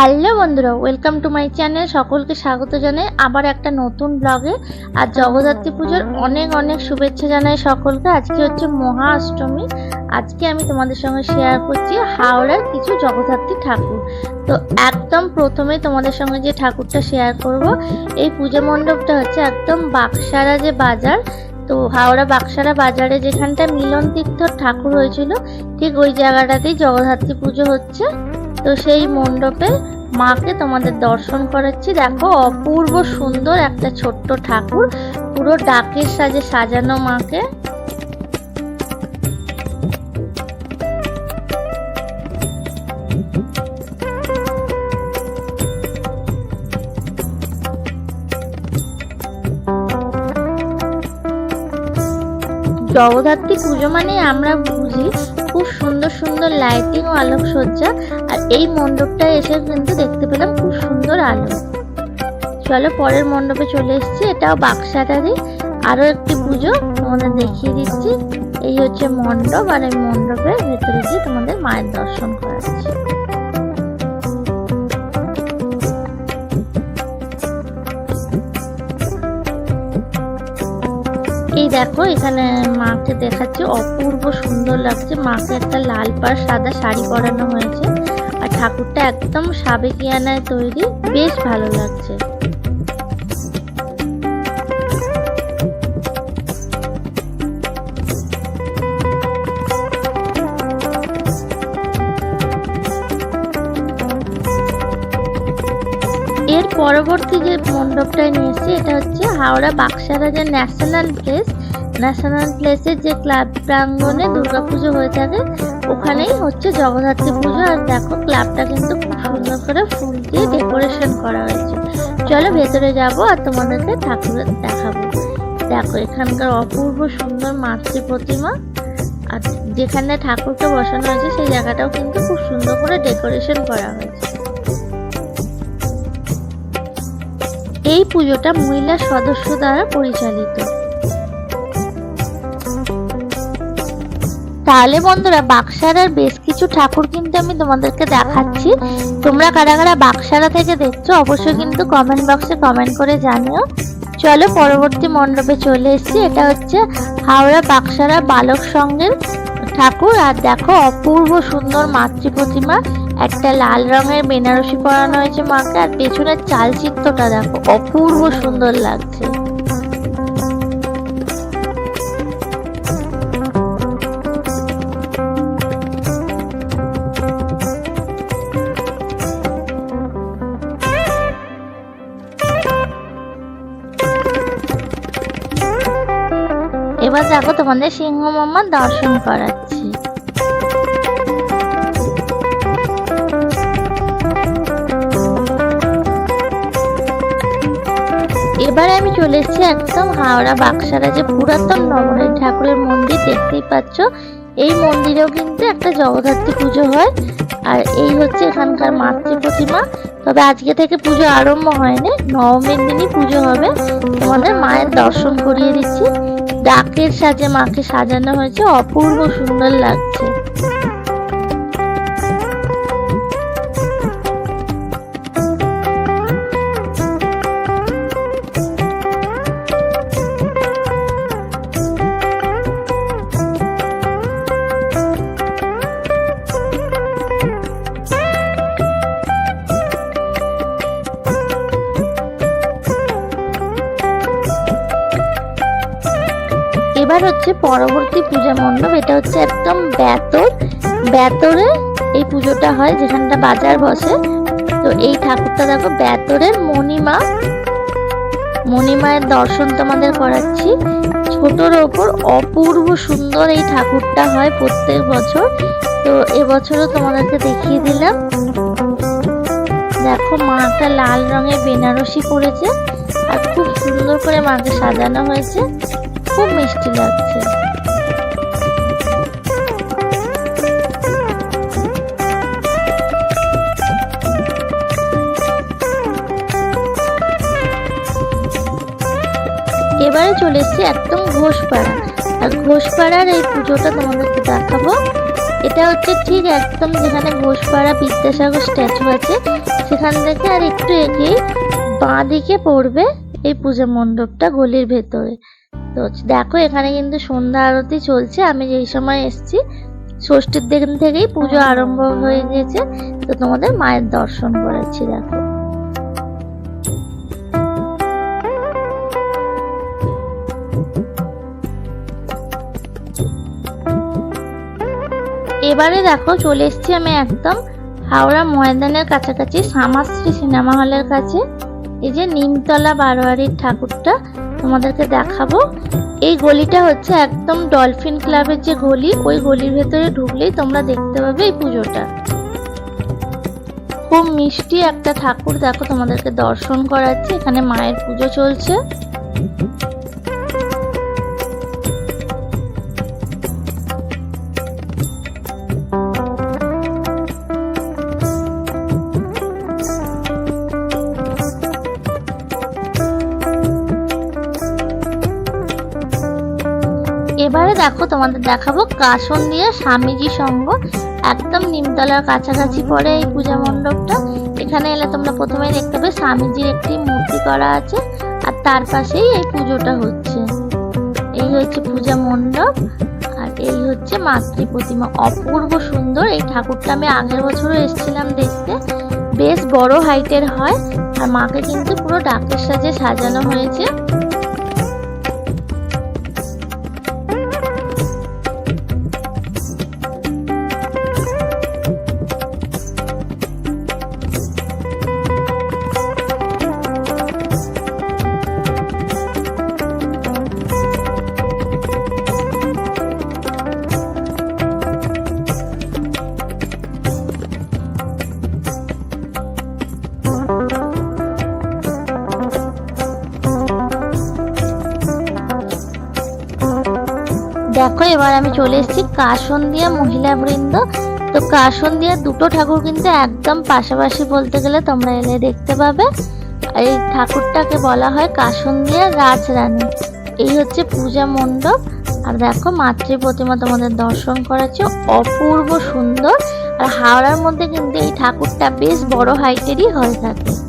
Hello বন্ধুরা welcome to my channel সকলকে স্বাগত জানাই। আবার একটা নতুন ব্লগে আর জগদ্ধাত্রী পুজোর অনেক অনেক শুভেচ্ছা জানাই সকলকে। আজকে হচ্ছে মহা অষ্টমী আজকে আমি তোমাদের সঙ্গে শেয়ার করছি হাওড়ার কিছু জগদ্ধাত্রী ঠাকুর। তো একদম প্রথমে তোমাদের সঙ্গে যে ঠাকুরটা শেয়ার করব, এই পুজো মণ্ডপটা হচ্ছে একদম বাক্সারা যে বাজার। তো হাওড়া বাক্সারা বাজারে যেখানটা মিলন তীর্থর ঠাকুর হয়েছিল, ঠিক ওই জায়গাটাতেই জগদ্ধাত্রী পুজো হচ্ছে। তো সেই মণ্ডপে মাকে তোমাদের দর্শন করাচ্ছি। দেখো, অপূর্ব সুন্দর একটা ছোট্ট ঠাকুর। পুরো ডাকের সাজে সাজানো মাকে। জগদ্ধাত্রী পুজো মানে আমরা বুঝি খুব সুন্দর সুন্দর লাইটিং ও আলোকসজ্জা। আর এই মণ্ডপটায় এসে কিন্তু দেখতে পেলাম খুব সুন্দর আলো। চলো পরের মণ্ডপে চলে এসেছি, এটাও বাক্সাটারই আরও একটি পুজো, তোমাদের দেখিয়ে দিচ্ছি। এই হচ্ছে মণ্ডপ, আর এই মণ্ডপের ভেতরে গিয়ে তোমাদের মায়ের দর্শন করাচ্ছি। এই দেখো, এখানে মাকে দেখাচ্ছে। অপূর্ব সুন্দর লাগছে। মাকে একটা লাল পাড়, সাদা শাড়ি পরানো হয়েছে। আর ঠাকুরটা একদম সাবেকিয়ানায় তৈরি। বেশ ভালো লাগছে। পরবর্তী যে মণ্ডপটায় নিয়ে এটা হচ্ছে হাওড়া বাক্সারা যে ন্যাশনাল প্লেস। ন্যাশনাল প্লেসের যে ক্লাব প্রাঙ্গণে দুর্গাপুজো হয়ে থাকে, ওখানেই হচ্ছে জগদ্ধাত্রী পুজো। আর দেখো, ক্লাবটা কিন্তু খুব সুন্দর করে ফুল দিয়ে ডেকোরেশন করা হয়েছে। চলো ভেতরে যাব আর তোমাদেরকে ঠাকুরের দেখাবো। দেখো, এখানকার অপূর্ব সুন্দর মাতৃ প্রতিমা। আর যেখানে ঠাকুরকে বসানো হয়েছে, সেই জায়গাটাও কিন্তু খুব সুন্দর করে ডেকোরেশন করা হয়েছে। এই পুজোটা মহিলা সদস্য দ্বারা পরিচালিত। তাহলে বন্ধুরা, বাক্সারার বেশ কিছু ঠাকুর কিন্তু আমি তোমাদেরকে দেখাচ্ছি। তোমরা কারা কারা বাক্সারা থেকে দেখছ, অবশ্যই কিন্তু কমেন্ট বক্সে কমেন্ট করে জানিও। চলো পরবর্তী মণ্ডপে চলে এসেছি। এটা হচ্ছে হাওড়া বাক্সারা বালক সংঘের ঠাকুর। আর দেখো, অপূর্ব সুন্দর মাতৃ প্রতিমা। একটা লাল রঙের বেনারসি পরানো হয়েছে মাকে, আর পেছনের চালচিত্রটা দেখো, অপূর্ব সুন্দর লাগছে। এবার দেখো তোমাদের সিংহ মামার দর্শন করাচ্ছি। এবারে আমি চলে এসেছি একদম হাওড়া বাক্সারা, যে পুরাতন নবরী ঠাকুরের মন্দির দেখতেই পাচ্ছ। এই মন্দিরেও কিন্তু একটা জগদ্ধাত্রী পুজো হয়, আর এই হচ্ছে এখানকার মাতৃ প্রতিমা। তবে আজকে থেকে পুজো আরম্ভ হয়নি, নবমীর দিনই পুজো হবে। তোমাদের মায়ের দর্শন করিয়ে দিচ্ছি। ডাকের সাজে মাকে সাজানো হয়েছে, অপূর্ব সুন্দর লাগছে। এবার হচ্ছে পরবর্তী পূজা মণ্ডপ। এটা হচ্ছে একদম বেতর। বেতরে এই পুজোটা হয়, যেখানটা বাজার বসে। তো এই ঠাকুরটা দেখো, বেতরের মণিমা। মণিমায়ের দর্শন তোমাদের করাচ্ছি। ছোটর ওপর অপূর্ব সুন্দর এই ঠাকুরটা হয় প্রত্যেক বছর। তো এবছরও তোমাদেরকে দেখিয়ে দিলাম। দেখো মাটা লাল রঙের বেনারসি পরেছে। আর খুব সুন্দর করে মাকে সাজানো হয়েছে। খুব মিষ্টি লাগছে। এবারে চলে এসছি একদম ঘোষপাড়া। আর ঘোষপাড়ার এই পুজোটা তোমাদেরকে দেখাবো। এটা হচ্ছে ঠিক একদম যেখানে ঘোষপাড়া বিদ্যাসাগর স্ট্যাচু আছে, সেখান থেকে আর একটু এগিয়ে বাঁ দিকে পড়বে এই পূজা মণ্ডপটা গলির ভেতরে। তো দেখো এখানে কিন্তু সন্ধ্যা আরতি চলছে। আমি যেই সময় এসেছি ষষ্ঠীর দিন থেকেই পুজো আরম্ভ হয়ে গিয়েছে। তো তোমাদের মায়ের দর্শন করাচ্ছি দেখো। এবারে দেখো চলে এসেছি আমি একদম হাওড়া ময়দানের কাছাকাছি শ্যামাশ্রী সিনেমা হলের কাছে। এই যে নিমতলা বারোয়ারির ঠাকুরটা তোমাদেরকে দেখাবো। এই গলিটা হচ্ছে একদম ডলফিন ক্লাবের যে গলি, ওই গলির ভেতরে ঢুকলেই তোমরা দেখতে পাবে এই পুজোটা। খুব মিষ্টি একটা ঠাকুর, দেখো তোমাদেরকে দর্শন করাচ্ছে, এখানে মায়ের পুজো চলছে। দেখো, তোমাদের দেখাবো। কাসন দিয়ে স্বামীজি সঙ্গ একদম নিমতলার কাছাকাছি পড়ে এই পূজা মণ্ডপটা। এখানে এলে তোমরা প্রথমে দেখতে পাবে স্বামীজির একটি মূর্তি করা আছে আর তার পাশেই এই পুজোটা হচ্ছে। এই হচ্ছে পূজা মণ্ডপ আর এই হচ্ছে মাতৃ প্রতিমা। অপূর্ব সুন্দর। এই ঠাকুরটা আমি আগের বছরও এসেছিলাম দেখতে। বেশ বড় হাইটের হয়। আর মাকে কিন্তু পুরো ডাকের সাজে সাজানো হয়েছে। দেখো, এবার আমি চলে এসেছি কাসন্দিয়া মহিলা বৃন্দ তো কাসন্দিয়া দুটো ঠাকুর কিন্তু একদম পাশাপাশি বলতে গেলে তোমরা এলে দেখতে পাবে। এই ঠাকুরটাকে বলা হয় কাসন্দিয়া রাজরানী। এই হচ্ছে পূজা মণ্ডপ। আর দেখো, মাতৃ প্রতিমা তোমাদের দর্শন করাচ্ছে। অপূর্ব সুন্দর। আর হাওড়ার মধ্যে কিন্তু এই ঠাকুরটা বেশ বড় হাইটেরই হয়ে থাকে।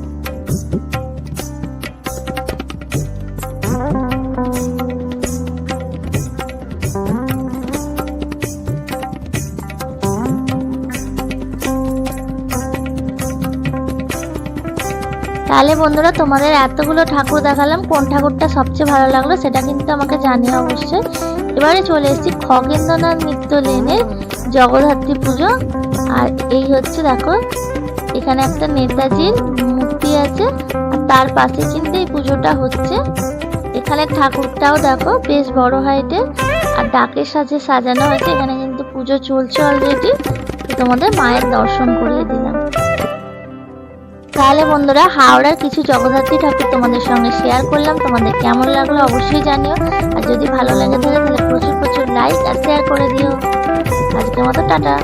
তাহলে বন্ধুরা তোমাদের এতগুলো ঠাকুর দেখালাম, কোন ঠাকুরটা সবচেয়ে ভালো লাগল সেটা কিন্তু আমাকে জানিয়ে অবশ্যই। এবারে চলে এসেছি খগেন্দ্রনাথ মিত্র লেনের জগদ্ধাত্রী পুজো। আর এই হচ্ছে দেখো, এখানে একটা নেতাজির মূর্তি আছে, আর তার পাশে কিন্তু এই পুজোটা হচ্ছে। এখানে ঠাকুরটাও দেখো, বেশ বড় হাইটে আর ডাকের সাজে সাজানো হয়েছে, এখানে কিন্তু পুজো চলছে অলরেডি তোমাদের মায়ের দর্শন করিয়ে দিলাম তাহলে বন্ধুরা, হাওড়ার কিছু জগদ্ধাত্রী ঠাকুর তোমাদের সঙ্গে শেয়ার করলাম। তোমাদের কেমন লাগল অবশ্যই জানিও। আর যদি ভালো লাগে তাহলে প্রচুর প্রচুর লাইক আর শেয়ার করে দিও। আজকের মতো, টাটা।